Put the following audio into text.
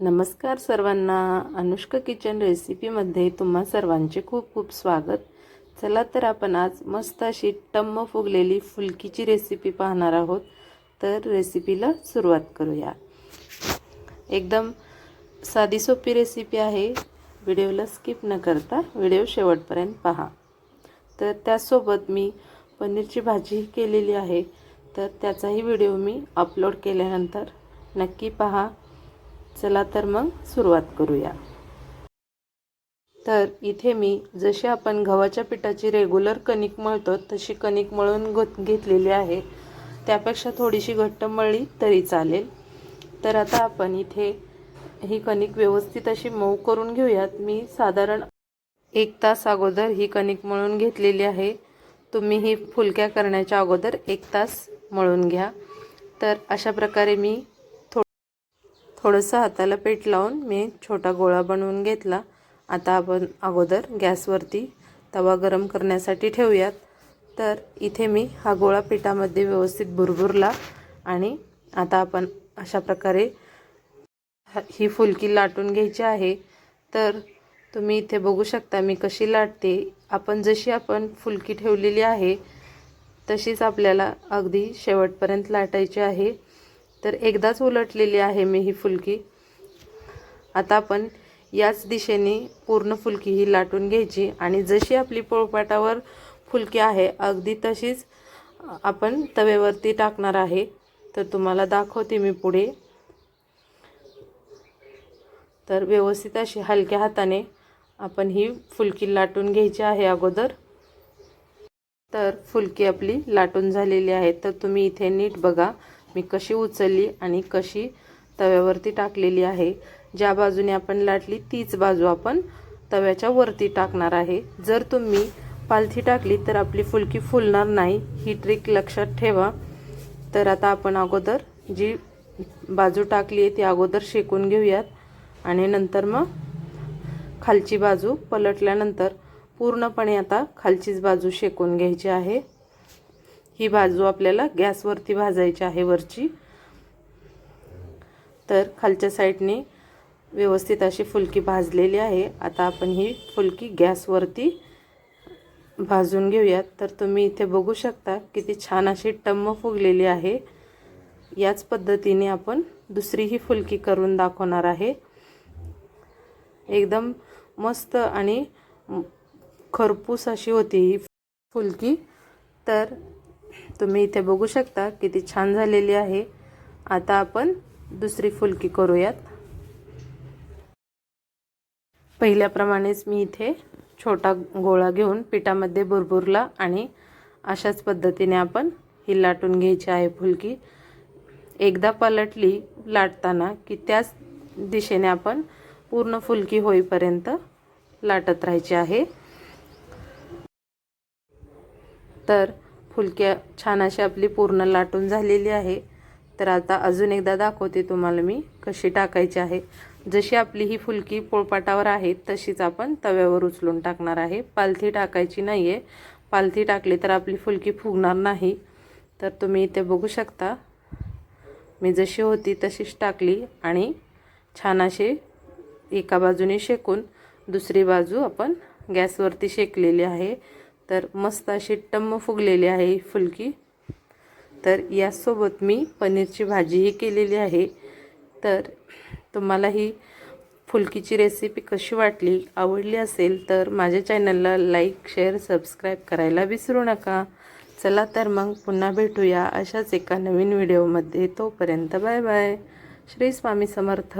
नमस्कार सर्वांना. अनुष्का किचन रेसिपीमध्ये तुम्हा सर्वांचे खूप खूप स्वागत. चला तर आपण आज मस्त अशी टम्म फुगलेली फुलकीची रेसिपी पाहणार आहोत. तर रेसिपीला सुरुवात करूया. एकदम साधी सोपी रेसिपी आहे. व्हिडिओला स्किप न करता व्हिडिओ शेवटपर्यंत पहा. तर त्यासोबत मी पनीरची भाजीही केलेली आहे. तर त्याचाही व्हिडिओ मी अपलोड केल्यानंतर नक्की पहा. चला तर मग सुरुवात करूया. तर इथे मी जशी आपण गव्हाच्या पिठाची रेग्युलर कणिक मळतो तशी कणिक मळून घेतलेली आहे. त्यापेक्षा थोडीशी घट्ट मळली तरी चालेल. तर आता आपण इथे ही कणिक व्यवस्थित अशी मऊ करून घेऊयात. मी साधारण एक तास अगोदर ही कणिक मळून घेतलेली आहे. तुम्ही ही फुलक्या करण्याच्या अगोदर एक तास मळून घ्या. तर अशा प्रकारे मी थोडंसं हाताला पीठ लावून मी छोटा गोळा बनवून घेतला. आता आपण अगोदर गॅसवरती तवा गरम करण्यासाठी ठेवूयात. तर इथे मी हा गोळा पिठामध्ये व्यवस्थित भुरभुरला आणि आता आपण अशा प्रकारे ही फुलकी लाटून घ्यायची आहे. तर तुम्ही इथे बघू शकता मी कशी लाटते. आपण जशी आपण फुलकी ठेवलेली आहे तशीच आपल्याला अगदी शेवटपर्यंत लाटायची आहे. तर एकदाच उलटलेली आहे मी ही फुलकी. आता आपण याच दिशेने पूर्ण फुलकी ही लाटून घ्यायची आणि जशी आपली पोळपाटावर फुलकी आहे अगदी तशीच आपण तव्यावरती टाकणार आहे. तर तुम्हाला दाखवते मी पुढे. तर व्यवस्थित अशी हलक्या हाताने आपण ही फुलकी लाटून घ्यायची आहे अगोदर. तर फुलकी आपली लाटून झालेली आहे. तर तुम्ही इथे नीट बघा. मी कशी उचलली आणि कशी तव्यावरती टाकलेली आहे. ज्या बाजूने आपण लाटली तीच बाजू आपण तव्याच्या वरती टाकणार आहे. जर तुम्ही पालथी टाकली तर आपली फुलकी फुलणार नाही. ही ट्रिक लक्षात ठेवा. तर आता आपण अगोदर जी बाजू टाकली आहे ती अगोदर शेकून घेऊयात. आणि नंतर मग खालची बाजू पलटल्यानंतर पूर्णपणे आता खालचीच बाजू शेकून घ्यायची आहे. ही बाजू आपल्याला गॅसवरती भाजायची आहे वरची. तर खालच्या साईडने व्यवस्थित अशी फुलकी भाजलेली आहे. आता आपण ही फुलकी गॅसवरती भाजून घेऊयात. तर तुम्ही इथे बघू शकता किती छान अशी टम्म फुगलेली आहे. याच पद्धतीने आपण दुसरी ही फुलकी करून दाखवणार आहे. एकदम मस्त आणि खरपूस अशी होती ही फुलकी. तर तुम्ही इथे बघू शकता किती छान झालेली आहे. आता आपण दुसरी फुलकी करूयात. पहिल्याप्रमाणेच मी इथे छोटा गोळा घेऊन पिठामध्ये बुरबुरला आणि अशाच पद्धतीने आपण ही लाटून घ्यायची आहे फुलकी. एकदा पलटली लाटताना की त्याच दिशेने आपण पूर्ण फुलकी होईपर्यंत लाटत राहायची आहे. तर फुलक्या छान अशी आपली पूर्ण लाटून झालेली आहे. तर आता अजून एकदा दाखवते तुम्हाला मी कशी टाकायची आहे. जशी आपली ही फुलकी पोळपाटावर आहे तशीच आपण तव्यावर उचलून टाकणार आहे. पालथी टाकायची नाही आहे पालथी टाकली तर आपली फुलकी फुगणार नाही. तर तुम्ही इथे बघू शकता. मी जशी होती तशीच टाकली आणि छान अशी एका बाजूने शेकून दुसरी बाजू आपण गॅसवरती शेकलेली आहे. तर मस्त अशी टम्म फुगलेली आहे फुलकी. तर यासोबत मी पनीरची भाजीही केलेली आहे. तर तुम्हाला ही फुलकीची रेसिपी कशी वाटली आवडली असेल तर माझ्या चॅनलला लाईक शेअर सबस्क्राईब करायला विसरू नका. चला तर मग पुन्हा भेटूया अशाच एका नवीन व्हिडिओमध्ये तोपर्यंत बाय बाय श्री स्वामी समर्थ.